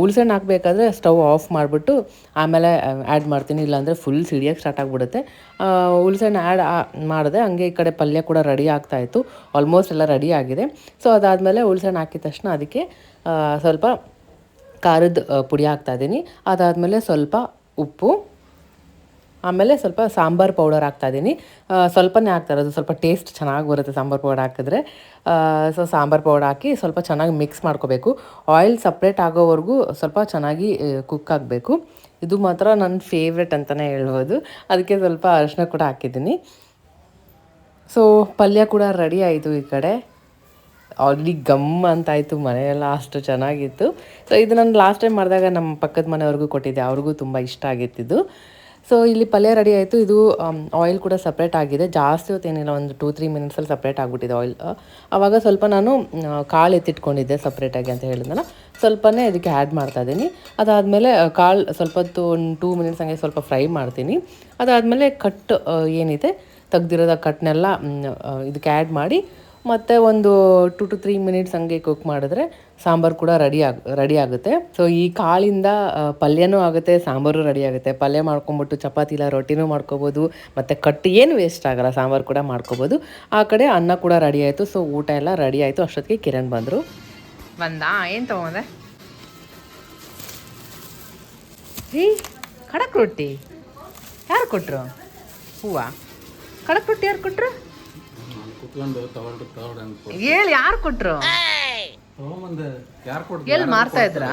ಹುಳ್ಸೆಹಣ್ಣು ಹಾಕಬೇಕಾದ್ರೆ ಸ್ಟವ್ ಆಫ್ ಮಾಡಿಬಿಟ್ಟು ಆಮೇಲೆ ಆ್ಯಡ್ ಮಾಡ್ತೀನಿ. ಇಲ್ಲಾಂದರೆ ಫುಲ್ ಸಿಡಿಯೋಕ್ಕೆ ಸ್ಟಾರ್ಟ್ ಆಗಿಬಿಡುತ್ತೆ. ಹುಳ್ಸೆಣ್ಣು ಆ್ಯಡ್ ಮಾಡಿದೆ ಹಂಗೆ ಈ ಕಡೆ ಪಲ್ಯ ಕೂಡ ರೆಡಿ ಆಗ್ತಾಯಿತ್ತು ಆಲ್ಮೋಸ್ಟ್ ಎಲ್ಲ ರೆಡಿ ಆಗಿದೆ. ಸೊ ಅದಾದಮೇಲೆ ಹುಳ್ಸೆಣ್ಣು ಹಾಕಿದ ತಕ್ಷಣ ಅದಕ್ಕೆ ಸ್ವಲ್ಪ ಖಾರದ ಪುಡಿ ಹಾಕ್ತಾಯಿದ್ದೀನಿ ಅದಾದಮೇಲೆ ಸ್ವಲ್ಪ ಉಪ್ಪು ಆಮೇಲೆ ಸ್ವಲ್ಪ ಸಾಂಬಾರು ಪೌಡರ್ ಹಾಕ್ತಾಯಿದ್ದೀನಿ ಸ್ವಲ್ಪನೇ ಹಾಕ್ತಾ ಇರೋದು, ಸ್ವಲ್ಪ ಟೇಸ್ಟ್ ಚೆನ್ನಾಗಿ ಬರುತ್ತೆ ಸಾಂಬಾರು ಪೌಡರ್ ಹಾಕಿದ್ರೆ. ಸೊ ಸಾಂಬಾರು ಪೌಡರ್ ಹಾಕಿ ಸ್ವಲ್ಪ ಚೆನ್ನಾಗಿ ಮಿಕ್ಸ್ ಮಾಡ್ಕೋಬೇಕು. ಆಯಿಲ್ ಸಪ್ರೇಟ್ ಆಗೋವರೆಗೂ ಸ್ವಲ್ಪ ಚೆನ್ನಾಗಿ ಕುಕ್ ಆಗಬೇಕು. ಇದು ಮಾತ್ರ ನನ್ನ ಫೇವ್ರೆಟ್ ಅಂತಲೇ ಹೇಳ್ಬೋದು. ಅದಕ್ಕೆ ಸ್ವಲ್ಪ ಅರಿಶಿನ ಕೂಡ ಹಾಕಿದ್ದೀನಿ. ಸೊ ಪಲ್ಯ ಕೂಡ ರೆಡಿ ಆಯಿತು ಈ ಕಡೆ. ಆಲ್ರೆಡಿ ಗಮ್ ಅಂತಾಯಿತು ಮನೆಯೆಲ್ಲ ಅಷ್ಟು ಚೆನ್ನಾಗಿತ್ತು. ಸೊ ಇದು ನಾನು ಲಾಸ್ಟ್ ಟೈಮ್ ಮಾಡಿದಾಗ ನಮ್ಮ ಪಕ್ಕದ ಮನೆಯವ್ರಿಗೂ ಕೊಟ್ಟಿದ್ದೆ, ಅವ್ರಿಗೂ ತುಂಬ ಇಷ್ಟ ಆಗಿತ್ತಿದ್ದು ಸೊ ಇಲ್ಲಿ ಪಲ್ಯ ರೆಡಿ ಆಯಿತು. ಇದು ಆಯಿಲ್ ಕೂಡ ಸಪ್ರೇಟ್ ಆಗಿದೆ. ಜಾಸ್ತಿ ಹೊತ್ತೇನಿಲ್ಲ ಒಂದು ಟೂ ತ್ರೀ ಮಿನಿಟ್ಸಲ್ಲಿ ಸಪ್ರೇಟ್ ಆಗಿಬಿಟ್ಟಿದೆ ಆಯಿಲ್ ಆವಾಗ ಸ್ವಲ್ಪ ನಾನು ಕಾಳು ಎತ್ತಿಟ್ಕೊಂಡಿದ್ದೆ ಸಪ್ರೇಟಾಗಿ ಅಂತ ಹೇಳಿದ್ನಲ್ಲ. ಸ್ವಲ್ಪನೇ ಇದಕ್ಕೆ ಆ್ಯಡ್ ಮಾಡ್ತಾ ಇದ್ದೀನಿ. ಅದಾದಮೇಲೆ ಕಾಳು ಸ್ವಲ್ಪ ಹೊತ್ತು ಒಂದು ಟೂ ಮಿನಿಟ್ಸ್ ಹಂಗೆ ಸ್ವಲ್ಪ ಫ್ರೈ ಮಾಡ್ತೀನಿ. ಅದಾದಮೇಲೆ ಕಟ್ ಏನಿದೆ, ತೆಗ್ದಿರೋದ ಕಟ್ನೆಲ್ಲ ಇದಕ್ಕೆ ಆ್ಯಡ್ ಮಾಡಿ ಮತ್ತು ಒಂದು ಟು ಟು ತ್ರೀ ಮಿನಿಟ್ಸ್ ಹಂಗೆ ಕುಕ್ ಮಾಡಿದ್ರೆ ಸಾಂಬಾರು ಕೂಡ ರೆಡಿ ಆಗ ರೆಡಿ ಆಗುತ್ತೆ. ಸೊ ಈ ಕಾಳಿಂದ ಪಲ್ಯನೂ ಆಗುತ್ತೆ, ಸಾಂಬಾರು ರೆಡಿ ಆಗುತ್ತೆ. ಪಲ್ಯ ಮಾಡ್ಕೊಂಬಿಟ್ಟು ಚಪಾತಿ ಇಲ್ಲ, ರೊಟ್ಟಿನೂ ಮಾಡ್ಕೊಬೋದು, ಮತ್ತು ಕಟ್ಟು ಏನು ವೇಸ್ಟ್ ಆಗಲ್ಲ, ಸಾಂಬಾರು ಕೂಡ ಮಾಡ್ಕೊಬೋದು. ಆ ಕಡೆ ಅನ್ನ ಕೂಡ ರೆಡಿ ಆಯಿತು. ಸೊ ಊಟ ಎಲ್ಲ ರೆಡಿ ಆಯಿತು. ಅಷ್ಟೊತ್ತಿಗೆ ಕಿರಣ್ ಬಂದರು. ಬಂದಾ? ಏನು ತೊಗೊಂಡೆ? ಹೀ, ಖಡಕ್ ರೊಟ್ಟಿ. ಯಾರು ಕೊಟ್ಟರು ಹೂವ? ಖಡಕ್ ರೊಟ್ಟಿ ಯಾರು ಕೊಟ್ಟರು ಕುತ್ಕೊಂಡು ತಗೊಳ್ರಿ ತಗೊಳ್ರಿ ಅಂತ ಹೇಳಿ ಯಾರು ಕೊಟ್ರು? ತಗೊಂಬಂದೆ ಯಾರು ಕೊಡ್ತಾರೆ ಎಲ್ಲಿ ಮಾರ್ತಾ ಇದ್ರಾ?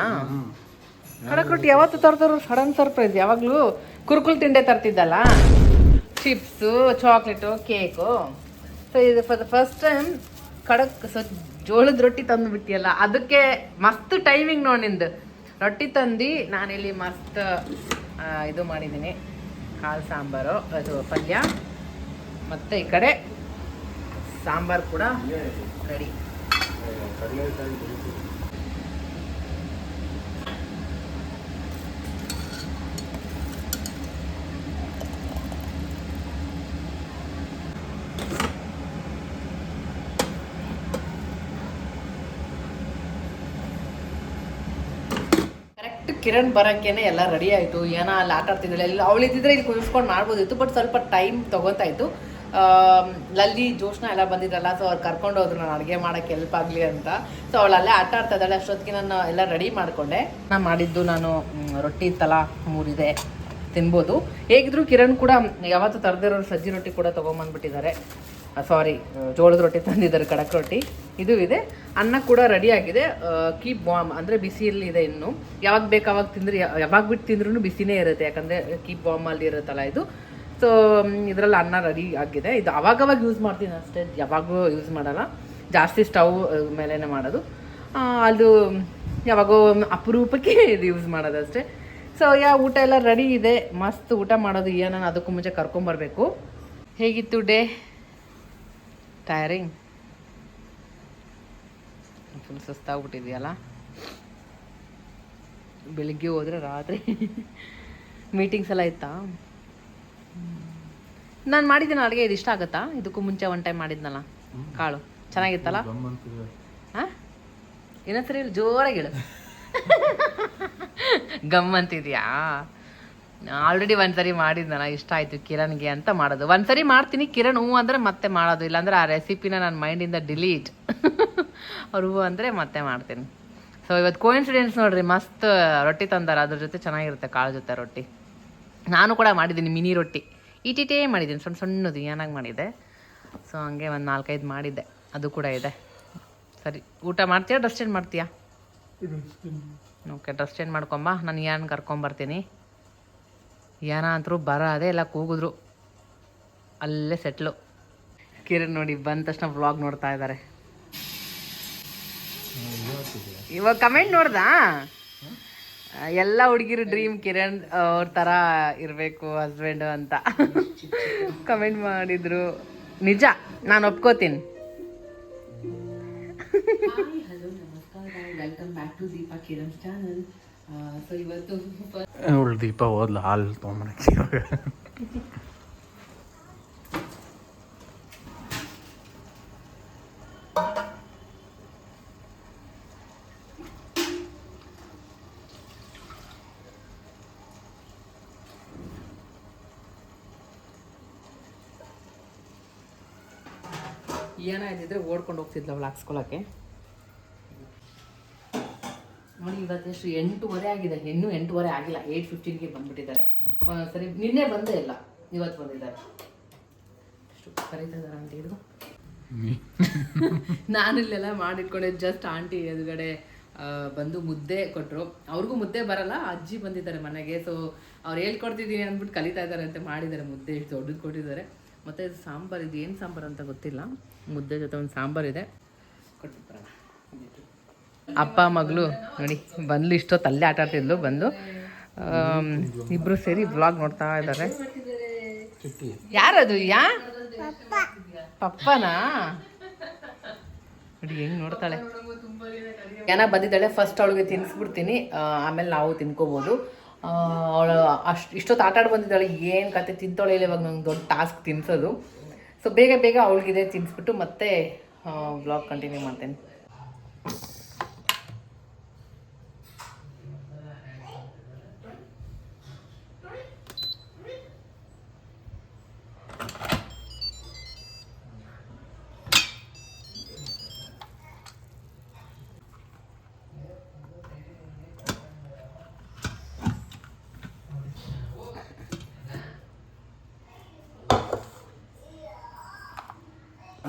ಖಡಕ್ ಕೊಟ್ಟು ಯಾವತ್ತು ತರ್ತಾರು ಸಡನ್ ಸರ್ಪ್ರೈಸ್. ಯಾವಾಗಲೂ ಕುರ್ಕುಲ್ ತಿಂಡೆ ತರ್ತಿದ್ದಲ್ಲ? Chips chocolate cake. ಸೊ ಇದು ಫಾರ್ ದ ಫಸ್ಟ್ ಟೈಮ್ ಕಡಕ್ ಸೊ ಜೋಳದ ರೊಟ್ಟಿ ತಂದು ಬಿಟ್ಟಿಯಲ್ಲ ಅದಕ್ಕೆ ಮಸ್ತ್ ಟೈಮಿಂಗ್ ನೋಡಿ ನಿಂದು. ರೊಟ್ಟಿ ತಂದು ನಾನಿಲ್ಲಿ ಮಸ್ತ್ ಆ, ಇದು ಮಾಡಿದ್ದೀನಿ. ಕಾಳು ಸಾಂಬಾರು ಅದು ಪಲ್ಯ. ಮತ್ತು ಈ ಕಡೆ ಸಾಂಬಾರು ಕೂಡ ರೆಡಿ ಕಿರಣ್ ಬರೋಕ್ಕೇನೆ ಎಲ್ಲ ರೆಡಿ ಆಯಿತು. ಏನೋ ಅಲ್ಲಿ ಆಟ ಅವಳು ಇದ್ದಿದ್ರೆ ಇಲ್ಲಿ ಕುದಿಸ್ಕೊಂಡು ಮಾಡ್ಬೋದಿತ್ತು ಬಟ್ ಸ್ವಲ್ಪ ಟೈಮ್ ತೊಗೊತಾ ಲಲ್ಲಿ ಜೋಶ್ನ ಎಲ್ಲ ಬಂದಿದ್ರಲ್ಲ ಸೊ ಅವ್ರು ಕರ್ಕೊಂಡು ಹೋದ್ರು, ನಾನು ಅಡುಗೆ ಮಾಡೋಕ್ಕೆ ಹೆಲ್ಪ್ ಆಗಲಿ ಅಂತ. ಸೊ ಅವಳು ಅಲ್ಲೇ ಆಟ ಆಡ್ತಾ ಇದ್ದಾಳೆ, ಅಷ್ಟೊತ್ತಿಗೆ ನಾನು ಎಲ್ಲ ರೆಡಿ ಮಾಡಿಕೊಂಡೆ. ನಾನು ಮಾಡಿದ್ದು ನಾನು ರೊಟ್ಟಿ, ತಲ ಮೂರಿದೆ ತಿನ್ಬೋದು. ಹೇಗಿದ್ರು ಕಿರಣ್ ಕೂಡ ಯಾವತ್ತೂ ತರದಿರೋ ಸಜ್ಜಿ ರೊಟ್ಟಿ ಕೂಡ ತೊಗೊಂಬಂದ್ಬಿಟ್ಟಿದ್ದಾರೆ. ಸಾರಿ ಜೋಳದ ರೊಟ್ಟಿ ತಂದಿದ್ದಾರೆ, ಕಡಕ್ ರೊಟ್ಟಿ. ಇದು ಇದೆ. ಅನ್ನ ಕೂಡ ರೆಡಿ ಆಗಿದೆ. ಕೀಪ್ ಬಾಮ್ ಅಂದರೆ ಬಿಸಿಯಲ್ಲಿ ಇದೆ ಇನ್ನು. ಯಾವಾಗ ಬೇಕು, ಅವಾಗ ತಿಂದ್ರೆ, ಯಾವಾಗ ಬಿಟ್ಟು ತಿಂದ್ರೂ ಬಿಸಿನೇ ಇರುತ್ತೆ. ಯಾಕಂದರೆ ಕೀಪ್ ಬಾಮಲ್ಲಿ ಇರುತ್ತಲ್ಲ ಇದು. ಸೊ ಇದರಲ್ಲಿ ಅನ್ನ ರೆಡಿ ಆಗಿದೆ. ಇದು ಅವಾಗವಾಗ ಯೂಸ್ ಮಾಡ್ತೀನಿ ಅಷ್ಟೇ. ಯಾವಾಗೂ ಯೂಸ್ ಮಾಡಲ್ಲ. ಜಾಸ್ತಿ ಸ್ಟವ್ ಮೇಲೇ ಮಾಡೋದು. ಅದು ಯಾವಾಗೋ ಅಪರೂಪಕ್ಕೆ ಇದು ಯೂಸ್ ಮಾಡೋದು ಅಷ್ಟೇ. ಸೊ ಯಾ, ಊಟ ಎಲ್ಲ ರೆಡಿ ಇದೆ. ಮಸ್ತ್ ಊಟ ಮಾಡೋದು. ನಾನು ಅದಕ್ಕೂ ಮುಂಚೆ ಕರ್ಕೊಂಬರ್ಬೇಕು ಹೇಗಿತ್ತು ಡೇ ಟಯರಿಂಗ್ ಫುಲ್ ಸುಸ್ತಾಗ್ಬಿಟ್ಟಿದೆಯಲ್ಲ? ಬೆಳಿಗ್ಗೆ ಹೋದ್ರೆ ರಾತ್ರಿ ಮೀಟಿಂಗ್ಸ್ ಎಲ್ಲ ಇತ್ತಾ? ನಾನು ಮಾಡಿದ್ದೀನಿ ಅಡುಗೆ ಇದು ಇಷ್ಟ ಆಗುತ್ತಾ? ಇದಕ್ಕೂ ಮುಂಚೆ ಒನ್ ಟೈಮ್ ಮಾಡಿದ್ನಲ್ಲ ಕಾಳು. ಚೆನ್ನಾಗಿತ್ತಲ್ಲ? ಹಾಂ? ಇನ್ನೊಂದ್ಸರಿ ಹೇಳು? ಜೋರಾಗಿ ಹೇಳು. ಗಮ್ಮಂತಿದ್ಯಾ ಆಲ್ರೆಡಿ ಒಂದ್ಸರಿ ಮಾಡಿದ್ನಲ್ಲ ಇಷ್ಟ ಆಯ್ತು ಕಿರಣ್ಗೆ ಅಂತ ಮಾಡೋದು. ಒಂದ್ಸರಿ ಮಾಡ್ತೀನಿ ಕಿರಣ್ ಹೂ ಅಂದರೆ ಮತ್ತೆ ಮಾಡೋದು ಇಲ್ಲಾಂದ್ರೆ ಆ ರೆಸಿಪಿನ ನನ್ನ ಮೈಂಡಿಂದ ಡಿಲೀಟ್. ಅವ್ರ ಹೂ ಅಂದರೆ ಮತ್ತೆ ಮಾಡ್ತೀನಿ. ಸೊ ಇವತ್ತು ಕೋಇನ್ಸಿಡೆನ್ಸ್ ನೋಡ್ರಿ ಮಸ್ತ್ ರೊಟ್ಟಿ ತಂದಾರ ಅದ್ರ ಜೊತೆ ಚೆನ್ನಾಗಿರುತ್ತೆ ಕಾಳು ಜೊತೆ ರೊಟ್ಟಿ. ನಾನು ಕೂಡ ಮಾಡಿದ್ದೀನಿ ಮಿನಿ ರೊಟ್ಟಿ. ಇಟಿಟೇ ಮಾಡಿದ್ದೀನಿ ಸಣ್ಣ ಸಣ್ಣದು ಏನಾಗಿ ಮಾಡಿದ್ದೆ ಸೊ ಹಂಗೆ ಒಂದು ನಾಲ್ಕೈದು ಮಾಡಿದ್ದೆ. ಅದು ಕೂಡ ಇದೆ. ಸರಿ ಊಟ ಮಾಡ್ತೀಯಾ ಡ್ರೆಸ್ ಚೇಂಜ್ ಮಾಡ್ತೀಯಾ? ಓಕೆ ಡ್ರೆಸ್ ಚೇಂಜ್ ಮಾಡ್ಕೊಂಬ. ನಾನು ಯಾನ್ ಕರ್ಕೊಂಬರ್ತೀನಿ ಯಾನ ಅಂತರೂ ಬರ ಅದೇ ಎಲ್ಲ ಕೂಗಿದ್ರು. ಅಲ್ಲೇ ಸೆಟ್ಲು ಕಿರಣ್ ನೋಡಿ ಬಂದ ತಕ್ಷಣ ವ್ಲಾಗ್ ನೋಡ್ತಾ ಇದ್ದಾರೆ ಇವಾಗ ಕಮೆಂಟ್ ನೋಡ್ದಾ? ಎಲ್ಲ ಹುಡುಗಿರು ಡ್ರೀಮ್ ಕಿರಣ್ ಅವ್ರ ಥರ ಇರಬೇಕು ಹಸ್ಬೆಂಡು ಅಂತ. ಕಮೆಂಟ್ ಮಾಡಿದ್ರು. ನಿಜ, ನಾನು ಒಪ್ಕೋತೀನಿ. ದೀಪಾ ಹೋದ್ಲು ಹಾಲು ತೊಗೊಂಬರಕ್ಕೆ ಇವಾಗ ಇದ್ದಿದ್ರೆ ಓಡ್ಕೊಂಡು ಹೋಗ್ತಿದ್ಲು ಅವಳು ಹಾಕ್ಸ್ಕೊಳಕ್ಕೆ. ನೋಡಿ ಇವತ್ತು ಎಷ್ಟು ಎಂಟೂವರೆ ಆಗಿದೆ. ಇನ್ನೂ ಎಂಟೂವರೆ ಆಗಿಲ್ಲ. ಏಟ್ ಫಿಫ್ಟೀನ್ಗೆ ಬಂದ್ಬಿಟ್ಟಿದ್ದಾರೆ. ಸರಿ ನಿನ್ನೆ ಬಂದೇ ಇಲ್ಲ. ಇವತ್ತು ಬಂದಿದ್ದಾರೆ. ಎಷ್ಟು ಕರೀತಾ ಇದ್ದಾರೆ ಆಂಟಿ ಇದು. ನಾನು? ಇಲ್ಲೆಲ್ಲ ಮಾಡಿಟ್ಕೊಂಡೆ. ಜಸ್ಟ್ ಆಂಟಿ ಎದುರುಗಡೆ ಬಂದು ಮುದ್ದೆ ಕೊಟ್ಟರು ಅವ್ರಿಗೂ ಮುದ್ದೆ ಬರಲ್ಲ. ಅಜ್ಜಿ ಬಂದಿದ್ದಾರೆ ಮನೆಗೆ. ಸೊ ಅವ್ರು ಹೇಳ್ಕೊಡ್ತಿದ್ದೀನಿ ಅಂದ್ಬಿಟ್ಟು ಕಲಿತಾ ಇದ್ದಾರೆ ಅಂತ ಮಾಡಿದ್ದಾರೆ ಮುದ್ದೆ. ಇಷ್ಟು ದೊಡ್ಡದು ಕೊಟ್ಟಿದ್ದಾರೆ. ಮತ್ತು ಇದು ಸಾಂಬಾರು, ಇದು ಏನು ಸಾಂಬಾರು ಅಂತ ಗೊತ್ತಿಲ್ಲ. ಮುದ್ದೆ ಜೊತೆ ಒಂದು ಸಾಂಬಾರು ಇದೆ. ಅಪ್ಪ, ಮಗಳು, ನೋಡಿ, ಬಂದ್ಲು ಇಷ್ಟೊತ್ತು ಅಲ್ಲೇ ಆಟ ಆಡ್ತಿದ್ಲು ಬಂದು ಇಬ್ರು ಸೇರಿ ಬ್ಲಾಗ್ ನೋಡ್ತಾ ಇದ್ದಾರೆ ಯಾರದು, ಯಾ? ಪಪ್ಪನಾ? ನೋಡಿ, ಹೆಂಗ್ ನೋಡ್ತಾಳೆ. ಏನ ಬಂದಿದ್ದಾಳೆ ಫಸ್ಟ್ ಅವಳಿಗೆ ತಿನ್ಸ್ಬಿಡ್ತೀನಿ. ಆಮೇಲೆ ನಾವು ತಿನ್ಕೋಬೋದು. ಅವಳು ಅಷ್ಟು ಇಷ್ಟೊತ್ತು ಆಟ ಆಡಿ ಬಂದಿದ್ದಾಳೆ, ಏನು ಕತೆ ತಿಂತಾಳೆ ಇಲ್ಲ ಇವಾಗ ನಂಗೆ ದೊಡ್ಡ ಟಾಸ್ಕ್ ತಿನ್ಸೋದು. ಸೊ ಬೇಗ ಬೇಗ ಅವಳಿಗಿದೆ ತಿನ್ಸ್ಬಿಟ್ಟು ಮತ್ತೆ ಬ್ಲಾಗ್ ಕಂಟಿನ್ಯೂ ಮಾಡ್ತೇನೆ.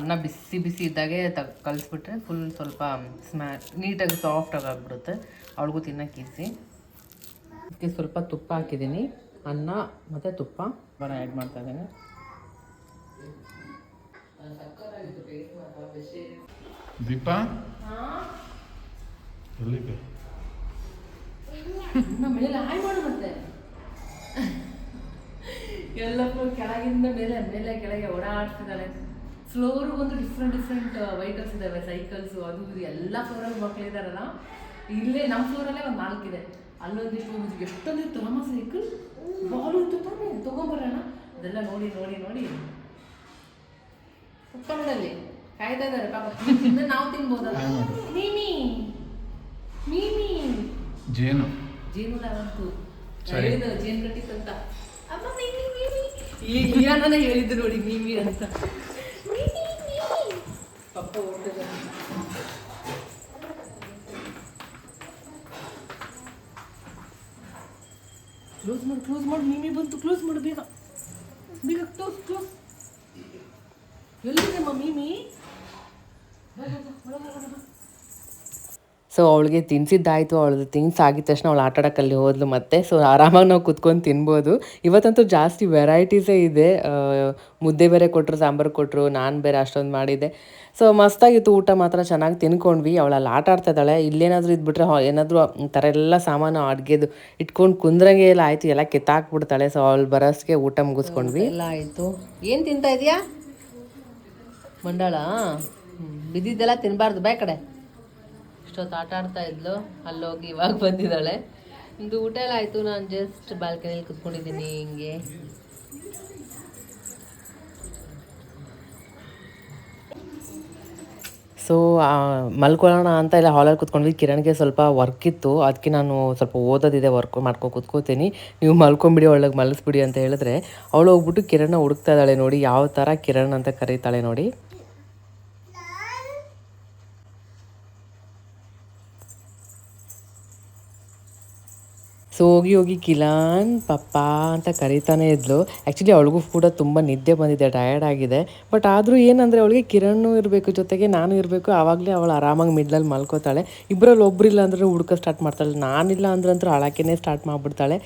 ಅನ್ನ ಬಿಸಿ ಬಿಸಿ ಇದ್ದಾಗೆ ತಗ್ ಕಲಿಸ್ಬಿಟ್ರೆ ಫುಲ್ ಸ್ವಲ್ಪ ಸ್ಮ್ಯಾ ನೀಟಾಗಿ ಸಾಫ್ಟಾಗಿ ಆಗಿಬಿಡುತ್ತೆ ಅವಳಿಗೂ ತಿನ್ನಕ್ಕೆ ಈಸಿ ಅದಕ್ಕೆ ಸ್ವಲ್ಪ ತುಪ್ಪ ಹಾಕಿದ್ದೀನಿ. ಅನ್ನ ಮತ್ತು ತುಪ್ಪ. ಬರ ಆ್ಯಡ್ ಮಾಡ್ತಾ ಇದ್ದೇನೆ. ದೀಪ? ಎಲ್ಲಿದೆ ಮೇಲೆ ಹಾಯ್ ಮಾಡು ಮತ್ತೆ. ಎಲ್ಲ ಕೆಳಗಿಂದ ಮೇಲೆ ಮೇಲೆ ಕೆಳಗೆ ಓಡಾಡ್ತಿದ್ದಾಳೆ. ಫ್ಲೋರ್ ಒಂದು ಡಿಫ್ರೆಂಟ್ ಡಿಫ್ರೆಂಟ್ ವೆಹಿಕಲ್ಸ್ ಇದಾವೆ ಸೈಕಲ್ಸ್ ಅದು ಇದು ಎಲ್ಲ ಫ್ಲೋರಲ್ಲಿ ಮಕ್ಕಳಿದಾರಲ್ಲ ಇಲ್ಲೇ ನಮ್ಮ ಫ್ಲೋರಲ್ಲೇ ಒಂದು ನಾಲ್ಕಿದೆ. ಅಲ್ಲೊಂದಿಷ್ಟು ಒಂದು ಎಷ್ಟೊಂದು ಇತ್ತು ನಮ್ಮ ಸೈಕಲ್ ಬಾಲು ಇತ್ತು ತಾನೆ ತಗೊಂಬರೋಣ. ಅದೆಲ್ಲ ನೋಡಿ ನೋಡಿ ನೋಡಿ. ಕೊಪ್ಪಳದಲ್ಲಿ ಕಾಯ್ತಾ ಇದ್ದಾರೆ ಪಾಪ. ನಾವು ತಿನ್ಬೋದಲ್ಲ. ಮೀಮಿ ಮೀಮಿ. ಜೇನು. ಜೇನು ಅಂತ. ಹೇಳಿದ ಜೇನು ಕಟ್ಟಿತ್ತಂತ ಅಮ್ಮ ಮೀಮಿ ಮೀಮಿ. ಈ ಹೇಳಿದ್ದು ನೋಡಿ ಮೀಮಿ ಅಂತ. ಪಪ್ಪ ಹೊರಟಿದ್ದಾರೆ ಕ್ಲೋಸ್ ಮಾಡು ಕ್ಲೋಸ್ ಮಾಡು ಮೀಮಿ ಬಂತು ಕ್ಲೋಸ್ ಮಾಡು ಬೇಗ. ಬೇಗ ಕ್ಲೋಸ್ ಕ್ಲೋಸ್ ಎಲ್ಲಿದೆ ಮೀಮಿ? ಸೊ ಅವಳಿಗೆ ತಿನ್ಸಿದ್ದಾಯಿತು, ಅವಳದು ತಿನ್ಸ್ ಆಗಿದ ತಕ್ಷಣ ಅವಳು ಆಟ ಆಡೋಕ್ಕಲ್ಲಿ ಹೋದ್ಲು ಮತ್ತೆ. ಸೊ ಆರಾಮಾಗಿ ನಾವು ಕುತ್ಕೊಂಡು ತಿನ್ಬೋದು. ಇವತ್ತಂತೂ ಜಾಸ್ತಿ ವೆರೈಟೀಸೇ ಇದೆ. ಮುದ್ದೆ ಬೇರೆ ಕೊಟ್ಟರು ಸಾಂಬಾರು ಕೊಟ್ಟರು ನಾನು ಬೇರೆ ಅಷ್ಟೊಂದು ಮಾಡಿದ್ದೆ. ಸೊ ಮಸ್ತಾಗಿತ್ತು ಊಟ ಮಾತ್ರ, ಚೆನ್ನಾಗಿ ತಿನ್ಕೊಂಡ್ವಿ. ಅವಳಲ್ಲಿ ಆಟ ಆಡ್ತಾ ಇದ್ದಾಳೆ. ಇಲ್ಲೇನಾದರೂ ಇದ್ಬಿಟ್ರೆ ಏನಾದರೂ ಥರ ಎಲ್ಲ ಸಾಮಾನು ಅಡುಗೆದು ಇಟ್ಕೊಂಡು ಕುಂದ್ರಂಗೆ ಎಲ್ಲ ಆಯಿತು. ಎಲ್ಲ ಕಿತ್ತಾಕ್ಬಿಡ್ತಾಳೆ. ಸೊ ಅವಳು ಬರೋಸ್ಗೆ ಊಟ ಮುಗಿಸ್ಕೊಂಡ್ವಿ. ಎಲ್ಲ ಆಯಿತು. ಏನು ತಿಂತಾ ಇದೆಯಾ? ಮಂಡಾಳ? ಬಿದ್ದಿದ್ದೆಲ್ಲ ತಿನ್ನಬಾರ್ದು ಬೇಕಡೆ ಕಡೆ. ಇಷ್ಟೊತ್ತು ಆಟ ಆಡ್ತಾ ಇದ್ಲು, ಅಲ್ಲೋಗಿ ಇವಾಗ ಬಂದಿದ್ದಾಳೆ. ಊಟ ಎಲ್ಲ ಆಯಿತು, ನಾನು ಜಸ್ಟ್ ಬಾಲ್ಕನಿಯಲ್ಲಿ ಕುತ್ಕೊಂಡಿದ್ದೀನಿ ಹಿಂಗೆ. ಸೊ ಮಲ್ಕೊಳ್ಳೋಣ ಅಂತ ಇಲ್ಲ ಹಾಲಲ್ಲಿ ಕುತ್ಕೊಂಡ್ವಿ. ಕಿರಣ್ಗೆ ಸ್ವಲ್ಪ ವರ್ಕ್ ಇತ್ತು. ಅದಕ್ಕೆ ನಾನು ಸ್ವಲ್ಪ ಓದೋದಿದೆ ವರ್ಕ್ ಮಾಡ್ಕೊ ಕೂತ್ಕೋತೀನಿ. ನೀವು ಮಲ್ಕೊಂಬಿಡಿ ಒಳಗೆ ಮಲಗಿಸ್ಬಿಡಿ ಅಂತ ಹೇಳಿದ್ರೆ, ಅವಳು ಹೋಗ್ಬಿಟ್ಟು ಕಿರಣ್ನ ಹುಡುಕ್ತಾ ಇದ್ದಾಳೆ ನೋಡಿ. ಯಾವ ಥರ ಕಿರಣ್ ಅಂತ ಕರೀತಾಳೆ ನೋಡಿ. ಸೊ ಹೋಗಿ ಹೋಗಿ ಕಿಲಾನ್ ಪಪ್ಪ ಅಂತ ಕರೀತಾನೆ ಇದ್ಲು. ಆ್ಯಕ್ಚುಲಿ ಅವಳಿಗೂ ಕೂಡ ತುಂಬ ನಿದ್ದೆ ಬಂದಿದೆ ಟಯರ್ಡ್ ಆಗಿದೆ. ಬಟ್ ಆದರೂ ಏನಂದರೆ ಅವಳಿಗೆ ಕಿರಣ್ ಇರಬೇಕು, ಜೊತೆಗೆ ನಾನು ಇರಬೇಕು. ಆವಾಗಲೇ ಅವಳು ಆರಾಮಾಗಿ ಮಿಡ್ಲಲ್ಲಿ ಮಲ್ಕೋತಾಳೆ. ಇಬ್ಬರಲ್ಲಿ ಒಬ್ಬರಿಲ್ಲ ಅಂದ್ರೆ ಹುಡ್ಕ ಸ್ಟಾರ್ಟ್ ಮಾಡ್ತಾಳೆ. ನಾನಿಲ್ಲ ಅಂದ್ರಂತೂ ಅಳಕೆನೆ ಸ್ಟಾರ್ಟ್ ಮಾಡಿಬಿಡ್ತಾಳೆ.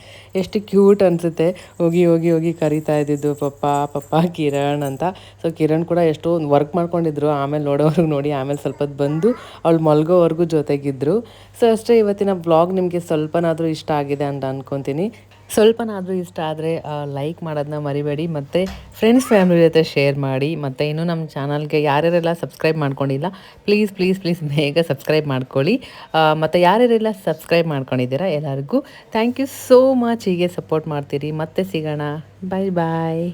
ಎಷ್ಟು ಕ್ಯೂಟ್ ಅನಿಸುತ್ತೆ. ಹೋಗಿ ಹೋಗಿ ಹೋಗಿ ಕರೀತಾ ಇದ್ದಿದ್ದು ಪಪ್ಪ ಪಪ್ಪ, ಕಿರಣ್ ಅಂತ. ಸೊ ಕಿರಣ್ ಕೂಡ ಎಷ್ಟೋ ವರ್ಕ್ ಮಾಡ್ಕೊಂಡಿದ್ರು. ಆಮೇಲೆ ನೋಡೋವ್ರಿಗೆ ನೋಡಿ, ಆಮೇಲೆ ಸ್ವಲ್ಪ ಬಂದು ಅವಳು ಮಲ್ಗೋವರೆಗೂ ಜೊತೆಗಿದ್ರು. ಸೊ ಅಷ್ಟೇ ಇವತ್ತಿನ ಬ್ಲಾಗ್ ನಿಮಗೆ ಸ್ವಲ್ಪನಾದರೂ ಇಷ್ಟ ಆಗಿದೆ ಅಂತ ಅಂದ್ಕೊತೀನಿ ಸ್ವಲ್ಪನಾದರೂ ಇಷ್ಟ ಆದರೆ ಲೈಕ್ ಮಾಡೋದನ್ನ ಮರಿಬೇಡಿ. ಮತ್ತು ಫ್ರೆಂಡ್ಸ್ ಫ್ಯಾಮಿಲಿ ಜೊತೆ ಶೇರ್ ಮಾಡಿ. ಮತ್ತು ಇನ್ನೂ ನಮ್ಮ ಚಾನಲ್ಗೆ ಯಾರ್ಯಾರೆಲ್ಲ ಸಬ್ಸ್ಕ್ರೈಬ್ ಮಾಡ್ಕೊಂಡಿಲ್ಲ ಪ್ಲೀಸ್ ಪ್ಲೀಸ್ ಪ್ಲೀಸ್ ಬೇಗ ಸಬ್ಸ್ಕ್ರೈಬ್ ಮಾಡ್ಕೊಳ್ಳಿ. ಮತ್ತು ಯಾರ್ಯಾರೆಲ್ಲ ಸಬ್ಸ್ಕ್ರೈಬ್ ಮಾಡ್ಕೊಂಡಿದ್ದೀರಾ ಎಲ್ಲರಿಗೂ ಥ್ಯಾಂಕ್ ಯು ಸೋ ಮಚ್ ಹೀಗೆ ಸಪೋರ್ಟ್ ಮಾಡ್ತೀರಿ. ಮತ್ತೆ ಸಿಗೋಣ. ಬಾಯ್ ಬಾಯ್